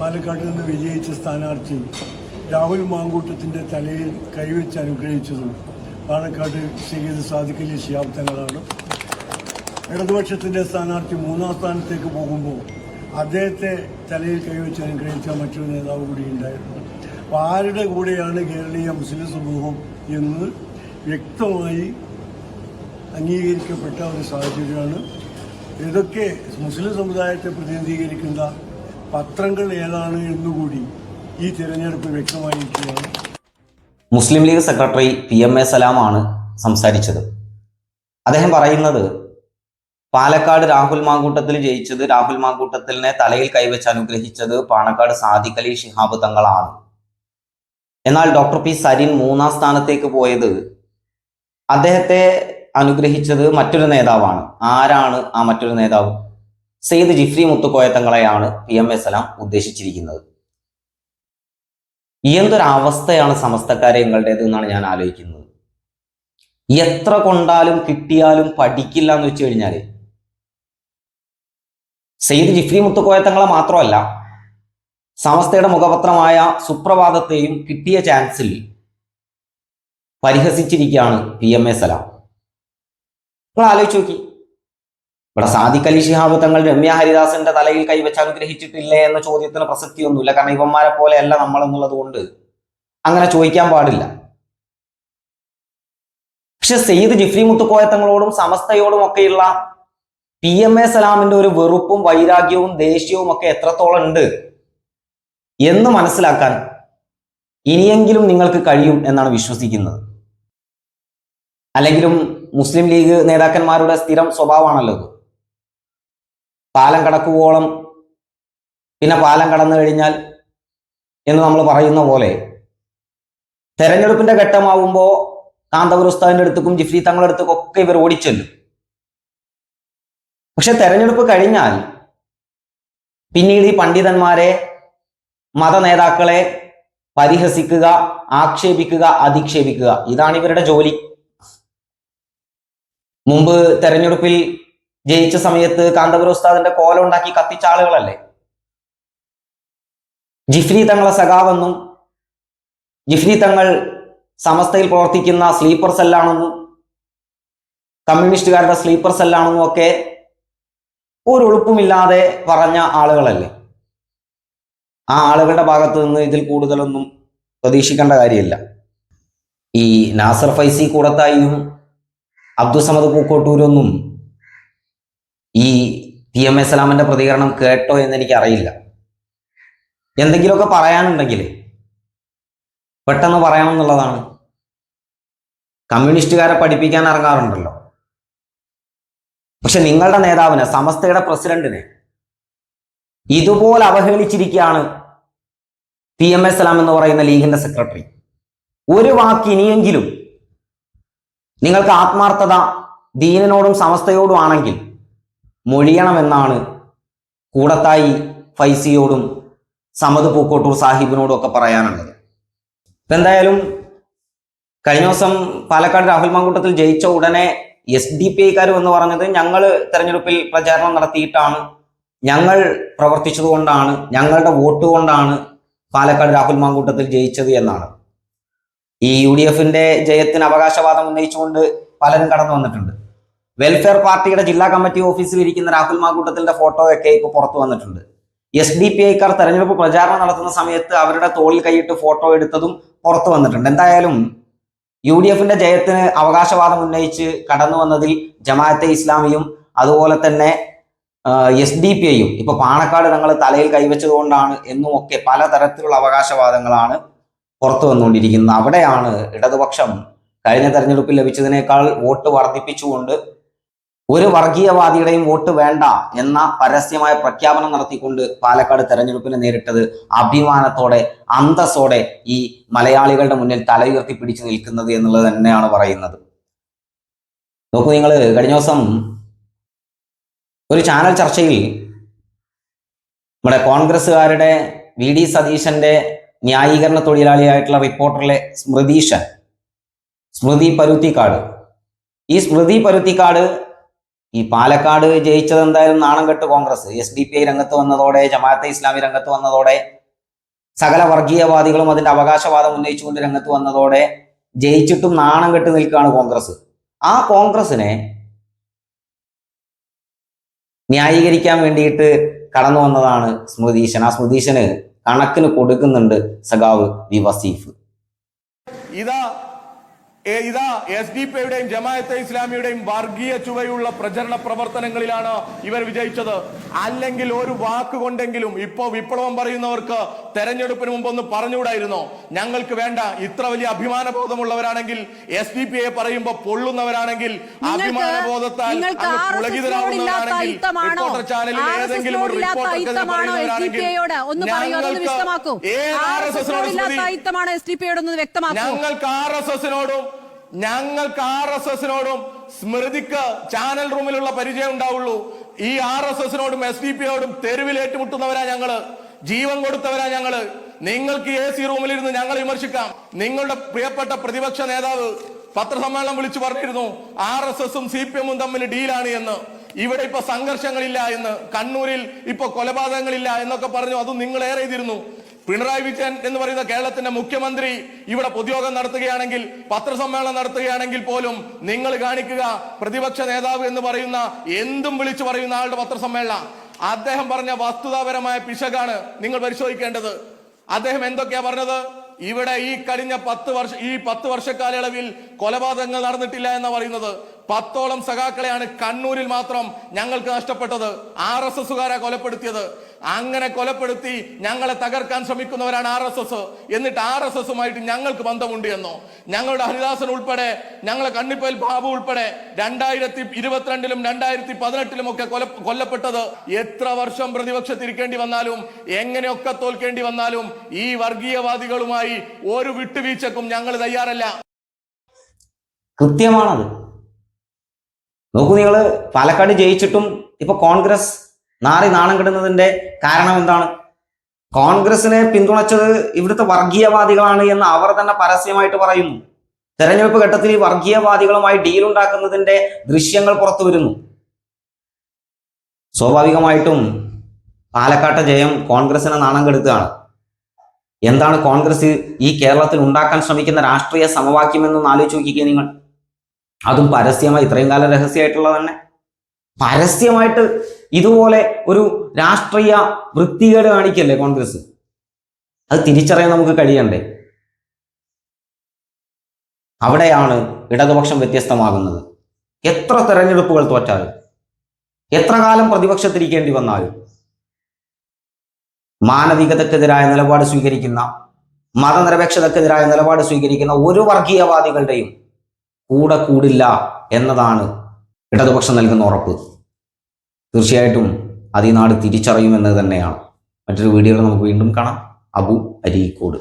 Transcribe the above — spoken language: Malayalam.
പാലക്കാട് നിന്ന് വിജയിച്ച സ്ഥാനാർത്ഥി രാഹുൽ മാങ്കൂട്ടത്തിന്റെ തലയിൽ കൈവച്ച് അനുഗ്രഹിച്ചതും പാലക്കാട് സയ്യിദ് സാധിക്കലി ശിയാബ് തങ്ങളാണ്. ഇടതുപക്ഷത്തിന്റെ സ്ഥാനാർത്ഥി മൂന്നാം സ്ഥാനത്തേക്ക് പോകുമ്പോൾ അദ്ദേഹത്തെ തലയിൽ കൈവച്ച് അനുഗ്രഹിച്ച മറ്റൊരു നേതാവ് കൂടി ഉണ്ടായിരുന്നു. അപ്പോൾ ആരുടെ കൂടെയാണ് കേരളീയ മുസ്ലിം സമൂഹം എന്ന് വ്യക്തമായി അംഗീകരിക്കപ്പെട്ട ഒരു സാഹചര്യമാണ്. ഇതൊക്കെ മുസ്ലിം സമുദായത്തെ പ്രതിനിധീകരിക്കുന്ന പത്രങ്ങൾ ഏതാണ് എന്നുകൂടി ഈ തിരഞ്ഞെടുപ്പ് വ്യക്തമായിരിക്കുകയാണ്. Muslim League secretary P M A സലാമാണ് സംസാരിച്ചത്. അദ്ദേഹം പറയുന്നത് പാലക്കാട് രാഹുൽ മാങ്കൂട്ടത്തിൽ ജയിച്ചത് രാഹുൽ മാങ്കൂട്ടത്തിലിനെ തലയിൽ കൈവച്ച് അനുഗ്രഹിച്ചത് പാണക്കാട് സാദിഖ് അലി ഷിഹാബ് തങ്ങളാണ്. എന്നാൽ ഡോക്ടർ പി സരിൻ മൂന്നാം സ്ഥാനത്തേക്ക് പോയത് അദ്ദേഹത്തെ അനുഗ്രഹിച്ചത് മറ്റൊരു നേതാവാണ്. ആരാണ് ആ മറ്റൊരു നേതാവ്? സെയ്ദ് ജിഫ്രി മുത്തുക്കോയ തങ്ങളെയാണ് പി എം എസ് സലാം ഉദ്ദേശിച്ചിരിക്കുന്നത്. എന്തൊരവസ്ഥയാണ് സമസ്തക്കാരെ നിങ്ങളുടേത് എന്നാണ് ഞാൻ ആലോചിക്കുന്നത്. എത്ര കൊണ്ടാലും കിട്ടിയാലും പഠിക്കില്ല എന്ന് വെച്ച് കഴിഞ്ഞാൽ സെയ്ദ് ജിഫ്രി മുത്തുക്കോയ തങ്ങളെ മാത്രമല്ല സമസ്തയുടെ മുഖപത്രമായ സുപ്രഭാതത്തെയും കിട്ടിയ ചാൻസിൽ പരിഹസിച്ചിരിക്കുകയാണ് പി എം എ സലാം നിങ്ങൾ ആലോചിച്ച് നോക്കി. ഇവിടെ സാദിഖ് ശിഹാബ് തങ്ങൾ രമ്യ ഹരിദാസിന്റെ തലയിൽ കൈവച്ച് അനുഗ്രഹിച്ചിട്ടില്ലേ എന്ന ചോദ്യത്തിന് പ്രസക്തിയൊന്നുമില്ല. കാരണം ഇവന്മാരെ പോലെ അല്ല നമ്മൾ എന്നുള്ളത് കൊണ്ട് അങ്ങനെ ചോദിക്കാൻ പാടില്ല. പക്ഷെ സെയ്ദ് ജിഫ്രി മുത്തുക്കോയത്തങ്ങളോടും സമസ്തയോടും ഒക്കെയുള്ള പി എം എ സലാമിന്റെ ഒരു വെറുപ്പും വൈരാഗ്യവും ദേഷ്യവും ഒക്കെ എത്രത്തോളം ഉണ്ട് എന്ന് മനസ്സിലാക്കാൻ ഇനിയെങ്കിലും നിങ്ങൾക്ക് കഴിയും എന്നാണ് വിശ്വസിക്കുന്നത്. അല്ലെങ്കിലും മുസ്ലിം ലീഗ് നേതാക്കന്മാരുടെ സ്ഥിരം സ്വഭാവമാണല്ലോ പാലം കടക്കുവോളം പിന്നെ പാലം കടന്നു കഴിഞ്ഞാൽ എന്ന് നമ്മൾ പറയുന്ന പോലെ തെരഞ്ഞെടുപ്പിന്റെ ഘട്ടമാവുമ്പോൾ കാന്തപുര ഉസ്താദിന്റെ അടുത്തേക്കും ജിഫ്രി തങ്ങളുടെ അടുത്തേക്കും ഒക്കെ ഇവർ ഓടിച്ചെല്ലും. പക്ഷെ തെരഞ്ഞെടുപ്പ് കഴിഞ്ഞാൽ പിന്നീട് ഈ പണ്ഡിതന്മാരെ മത നേതാക്കളെ പരിഹസിക്കുക ആക്ഷേപിക്കുക അധിക്ഷേപിക്കുക. ഇതാണ് ഇവരുടെ ജോലി. മുമ്പ് തെരഞ്ഞെടുപ്പിൽ ജയിച്ച സമയത്ത് കാന്തപുര ഉസ്താദിന്റെ കോലം ഉണ്ടാക്കി കത്തിച്ച ആളുകളല്ലേ? ജിഫ്രി തങ്ങളെ സഖാവെന്നും ജിഫ്രി തങ്ങൾ സമസ്തയിൽ പ്രവർത്തിക്കുന്ന സ്ലീപ്പർ സെല്ലാണെന്നും കമ്മ്യൂണിസ്റ്റുകാരുടെ സ്ലീപ്പർ സെല്ലാണെന്നും ഒക്കെ ഒരു എളുപ്പമില്ലാതെ പറഞ്ഞ ആളുകളല്ലേ? ആ ആളുകളുടെ ഭാഗത്ത് നിന്ന് ഇതിൽ കൂടുതലൊന്നും പ്രതീക്ഷിക്കേണ്ട കാര്യമില്ല. ഈ നാസർ ഫൈസി കൂടത്തായും അബ്ദുസമദ് പൂക്കോട്ടൂരൊന്നും ഈ ടി എം എസ് സലാമിന്റെ പ്രതികരണം കേട്ടോ എന്ന് എനിക്ക് അറിയില്ല എന്തെങ്കിലുമൊക്കെ പറയാനുണ്ടെങ്കിൽ പെട്ടെന്ന് പറയാമെന്നുള്ളതാണ്. കമ്മ്യൂണിസ്റ്റുകാരെ പഠിപ്പിക്കാൻ ഇറങ്ങാറുണ്ടല്ലോ. പക്ഷെ നിങ്ങളുടെ നേതാവിനെ സമസ്തയുടെ പ്രസിഡന്റിനെ ഇതുപോലെ അവഹേളിച്ചിരിക്കുകയാണ് പി എം എസ് സലാം എന്ന് പറയുന്ന ലീഗിന്റെ സെക്രട്ടറി. ഒരു വാക്ക് ഇനിയെങ്കിലും നിങ്ങൾക്ക് ആത്മാർത്ഥത ദീനനോടും സമസ്തയോടും ആണെങ്കിൽ മൊഴിയണമെന്നാണ് കൂടത്തായി ഫൈസിയോടും സമദ് പൂക്കോട്ടൂർ സാഹിബിനോടും ഒക്കെ പറയാനുള്ളത്. ഇപ്പൊ എന്തായാലും കഴിഞ്ഞ ദിവസം പാലക്കാട് രാഹുൽ മാങ്കൂട്ടത്തിൽ ജയിച്ച ഉടനെ എസ് ഡി പി ഐക്കാർ എന്ന് പറഞ്ഞത് ഞങ്ങൾ തെരഞ്ഞെടുപ്പിൽ പ്രചാരണം നടത്തിയിട്ടാണ് ഞങ്ങൾ പ്രവർത്തിച്ചതുകൊണ്ടാണ് ഞങ്ങളുടെ വോട്ട് കൊണ്ടാണ് പാലക്കാട് രാഹുൽ മാങ്കൂട്ടത്തിൽ ജയിച്ചത് എന്നാണ്. ഈ യു ഡി എഫിന്റെ ജയത്തിന് അവകാശവാദം ഉന്നയിച്ചുകൊണ്ട് പലരും കടന്നു വന്നിട്ടുണ്ട്. വെൽഫെയർ പാർട്ടിയുടെ ജില്ലാ കമ്മിറ്റി ഓഫീസിൽ ഇരിക്കുന്ന രാഹുൽ മാക്കൂട്ടത്തിന്റെ ഫോട്ടോയൊക്കെ ഇപ്പൊ പുറത്തു വന്നിട്ടുണ്ട്. എസ് ഡി പി ഐക്കാർ തെരഞ്ഞെടുപ്പ് പ്രചാരണം നടത്തുന്ന സമയത്ത് അവരുടെ തോളിൽ കൈയിട്ട് ഫോട്ടോ എടുത്തതും പുറത്തു വന്നിട്ടുണ്ട്. എന്തായാലും യു ഡി എഫിന്റെ ജയത്തിന് അവകാശവാദം ഉന്നയിച്ച് കടന്നു വന്നതിൽ ജമാഅത്തെ ഇസ്ലാമിയും അതുപോലെ തന്നെ എസ് ഡി പി ഐയും ഇപ്പൊ പാണക്കാട് തങ്ങൾ തലയിൽ കൈവച്ചതുകൊണ്ടാണ് എന്നും ഒക്കെ പലതരത്തിലുള്ള അവകാശവാദങ്ങളാണ് പുറത്തു വന്നുകൊണ്ടിരിക്കുന്നത്. അവിടെയാണ് ഇടതുപക്ഷം കഴിഞ്ഞ തെരഞ്ഞെടുപ്പിൽ ലഭിച്ചതിനേക്കാൾ വോട്ട് വർദ്ധിപ്പിച്ചുകൊണ്ട് ഒരു വർഗീയവാദിയുടെയും വോട്ട് വേണ്ട എന്ന പരസ്യമായ പ്രഖ്യാപനം നടത്തിക്കൊണ്ട് പാലക്കാട് തെരഞ്ഞെടുപ്പിനെ നേരിട്ടത് അഭിമാനത്തോടെ അന്തസ്സോടെ ഈ മലയാളികളുടെ മുന്നിൽ തലയുയർത്തി പിടിച്ചു നിൽക്കുന്നത് എന്നുള്ളത് തന്നെയാണ് പറയുന്നത്. നോക്കൂ നിങ്ങൾ കഴിഞ്ഞ ദിവസം ഒരു ചാനൽ ചർച്ചയിൽ നമ്മുടെ കോൺഗ്രസ്സുകാരുടെ വി ഡി സതീശന്റെ ന്യായീകരണ തൊഴിലാളിയായിട്ടുള്ള റിപ്പോർട്ടറിലെ സ്മൃതീശൻ സ്മൃതി പരുത്തിക്കാട്. ഈ സ്മൃതി പരുത്തിക്കാട് ഈ പാലക്കാട് ജയിച്ചത് എന്തായാലും നാണം കെട്ട് Congress. S D P I രംഗത്ത് വന്നതോടെ ജമാഅത്തെ ഇസ്ലാമി രംഗത്ത് വന്നതോടെ സകല വർഗീയവാദികളും അതിന്റെ അവകാശവാദം ഉന്നയിച്ചുകൊണ്ട് രംഗത്ത് വന്നതോടെ ജയിച്ചിട്ടും നാണം കെട്ട് നിൽക്കുകയാണ് കോൺഗ്രസ്. ആ കോൺഗ്രസിനെ ന്യായീകരിക്കാൻ വേണ്ടിയിട്ട് കടന്നു വന്നതാണ് സ്മൃതീശൻ ആ സ്മൃതീശന് കണക്കിന് കൊടുക്കുന്നുണ്ട് സഖാവ് വി വസീഫ്. ഇതാ ഇതാ എസ് ഡി പിയുടെയും ജമാഅത്തെ ഇസ്ലാമിയുടെയും വർഗീയ ചുവയുള്ള പ്രചരണ പ്രവർത്തനങ്ങളിലാണ് ഇവർ വിജയിച്ചത്. അല്ലെങ്കിൽ ഒരു വാക്ക് കൊണ്ടെങ്കിലും ഇപ്പോ വിപ്ലവം പറയുന്നവർക്ക് തെരഞ്ഞെടുപ്പിന് മുമ്പ് ഒന്ന് പറഞ്ഞുകൂടായിരുന്നോ? ഞങ്ങൾക്ക് വേണ്ട ഇത്ര വലിയ അഭിമാനബോധമുള്ളവരാണെങ്കിൽ എസ് ഡി പിയെ പറയുമ്പോൾ പൊള്ളുന്നവരാണെങ്കിൽ അഭിമാന ബോധത്താൽ നിങ്ങൾക്ക് അങ്ങ് ആർ എസ് എസിനോടില്ലാത്ത പുളകിതരാകുന്നവരാണെങ്കിൽ ചാനലിൽ ഏതെങ്കിലും ഒരു പി പി ഞങ്ങൾക്ക് ആർ എസ് എസിനോടും ഞങ്ങൾക്ക് ആർ എസ് എസിനോടും സ്മൃതിക്ക് ചാനൽ റൂമിലുള്ള പരിചയം ഉണ്ടാവുള്ളൂ. ഈ ആർ എസ് എസിനോടും എസ് ഡി പിയോടും തെരുവിൽ ഏറ്റുമുട്ടുന്നവരാ ഞങ്ങൾ. ജീവൻ കൊടുത്തവരാ ഞങ്ങൾ. നിങ്ങൾക്ക് എ സി റൂമിലിരുന്ന് ഞങ്ങൾ വിമർശിക്കാം. നിങ്ങളുടെ പ്രിയപ്പെട്ട പ്രതിപക്ഷ നേതാവ് പത്രസമ്മേളനം വിളിച്ചു പറഞ്ഞിരുന്നു ആർ എസ് എസും സി പി എമ്മും തമ്മിൽ ഡീലാണ് എന്ന്. ഇവിടെ ഇപ്പൊ സംഘർഷങ്ങളില്ല എന്ന്. കണ്ണൂരിൽ ഇപ്പൊ കൊലപാതകങ്ങളില്ല എന്നൊക്കെ പറഞ്ഞു. അതും നിങ്ങൾ ഏറെ ചെയ്തിരുന്നു. പിണറായി വിജയൻ എന്ന് പറയുന്ന കേരളത്തിന്റെ മുഖ്യമന്ത്രി ഇവിടെ പൊതുയോഗം നടത്തുകയാണെങ്കിൽ പത്രസമ്മേളനം നടത്തുകയാണെങ്കിൽ പോലും നിങ്ങൾ കാണിക്കുക പ്രതിപക്ഷ നേതാവ് എന്ന് പറയുന്ന എന്തും വിളിച്ചു പറയുന്ന ആളുടെ പത്രസമ്മേളനം. അദ്ദേഹം പറഞ്ഞ വസ്തുതാപരമായ പിശകാണ് നിങ്ങൾ പരിശോധിക്കേണ്ടത്. അദ്ദേഹം എന്തൊക്കെയാ പറഞ്ഞത്? ഇവിടെ ഈ കഴിഞ്ഞ പത്ത് വർഷ ഈ പത്ത് വർഷക്കാലയളവിൽ കൊലപാതകങ്ങൾ നടന്നിട്ടില്ല എന്നാ പറയുന്നത്. പത്തോളം സഖാക്കളെയാണ് കണ്ണൂരിൽ മാത്രം ഞങ്ങൾക്ക് നഷ്ടപ്പെട്ടത്. ആർ എസ് എസുകാരെ കൊലപ്പെടുത്തിയത്. അങ്ങനെ കൊലപ്പെടുത്തി ഞങ്ങളെ തകർക്കാൻ ശ്രമിക്കുന്നവരാണ് ആർ എസ് എസ്. എന്നിട്ട് ആർ എസ് എസുമായിട്ട് ഞങ്ങൾക്ക് ബന്ധമുണ്ട് എന്നോ? ഞങ്ങളുടെ ഹരിദാസൻ ഉൾപ്പെടെ ഞങ്ങളെ കണ്ണിപ്പേൽ ബാബു ഉൾപ്പെടെ രണ്ടായിരത്തി ഇരുപത്തിരണ്ടിലും രണ്ടായിരത്തി പതിനെട്ടിലും ഒക്കെ കൊല കൊല്ലപ്പെട്ടത് എത്ര വർഷം പ്രതിപക്ഷത്തിരിക്കേണ്ടി വന്നാലും എങ്ങനെയൊക്കെ തോൽക്കേണ്ടി വന്നാലും ഈ വർഗീയവാദികളുമായി ഒരു വിട്ടുവീഴ്ചക്കും ഞങ്ങൾ തയ്യാറല്ല. കൃത്യമാണത്. നോക്കൂ നിങ്ങൾ പാലക്കാട് ജയിച്ചിട്ടും ഇപ്പൊ കോൺഗ്രസ് നാറി നാണം കെടുന്നതിന്റെ കാരണം എന്താണ്? കോൺഗ്രസിനെ പിന്തുണച്ചത് ഇവിടുത്തെ വർഗീയവാദികളാണ് എന്ന് അവർ തന്നെ പരസ്യമായിട്ട് പറയുന്നു. തെരഞ്ഞെടുപ്പ് ഘട്ടത്തിൽ ഈ വർഗീയവാദികളുമായി ഡീൽ ഉണ്ടാക്കുന്നതിന്റെ ദൃശ്യങ്ങൾ പുറത്തു വരുന്നു. സ്വാഭാവികമായിട്ടും പാലക്കാട്ടെ ജയം കോൺഗ്രസിനെ നാണം കെടുത്തുകയാണ്. എന്താണ് കോൺഗ്രസ് ഈ കേരളത്തിൽ ഉണ്ടാക്കാൻ ശ്രമിക്കുന്ന രാഷ്ട്രീയ സമവാക്യം എന്നൊന്ന് ആലോചിച്ച് നോക്കിക്കേ നിങ്ങൾ. അതും പരസ്യമായി ഇത്രയും കാലം രഹസ്യമായിട്ടുള്ളത് തന്നെ. പരസ്യമായിട്ട് ഇതുപോലെ ഒരു രാഷ്ട്രീയ വൃത്തികേട് കാണിക്കല്ലേ കോൺഗ്രസ്? അത് തിരിച്ചറിയാൻ നമുക്ക് കഴിയണ്ടേ? അവിടെയാണ് ഇടതുപക്ഷം വ്യത്യസ്തമാകുന്നത്. എത്ര തെരഞ്ഞെടുപ്പുകൾ തോറ്റാലും എത്ര കാലം പ്രതിപക്ഷത്തിരിക്കേണ്ടി വന്നാലും മാനവികതക്കെതിരായ നിലപാട് സ്വീകരിക്കുന്ന മതനിരപേക്ഷതക്കെതിരായ നിലപാട് സ്വീകരിക്കുന്ന ഒരു വർഗീയവാദികളുടെയും കൂടെ കൂടില്ല എന്നതാണ് ഇടതുപക്ഷം നൽകുന്ന ഉറപ്പ്. തീർച്ചയായിട്ടും അത് നാട് തിരിച്ചറിയുമെന്നത് തന്നെയാണ്. മറ്റൊരു വീഡിയോയിൽ നമുക്ക് വീണ്ടും കാണാം. അബു അരീക്കോട്.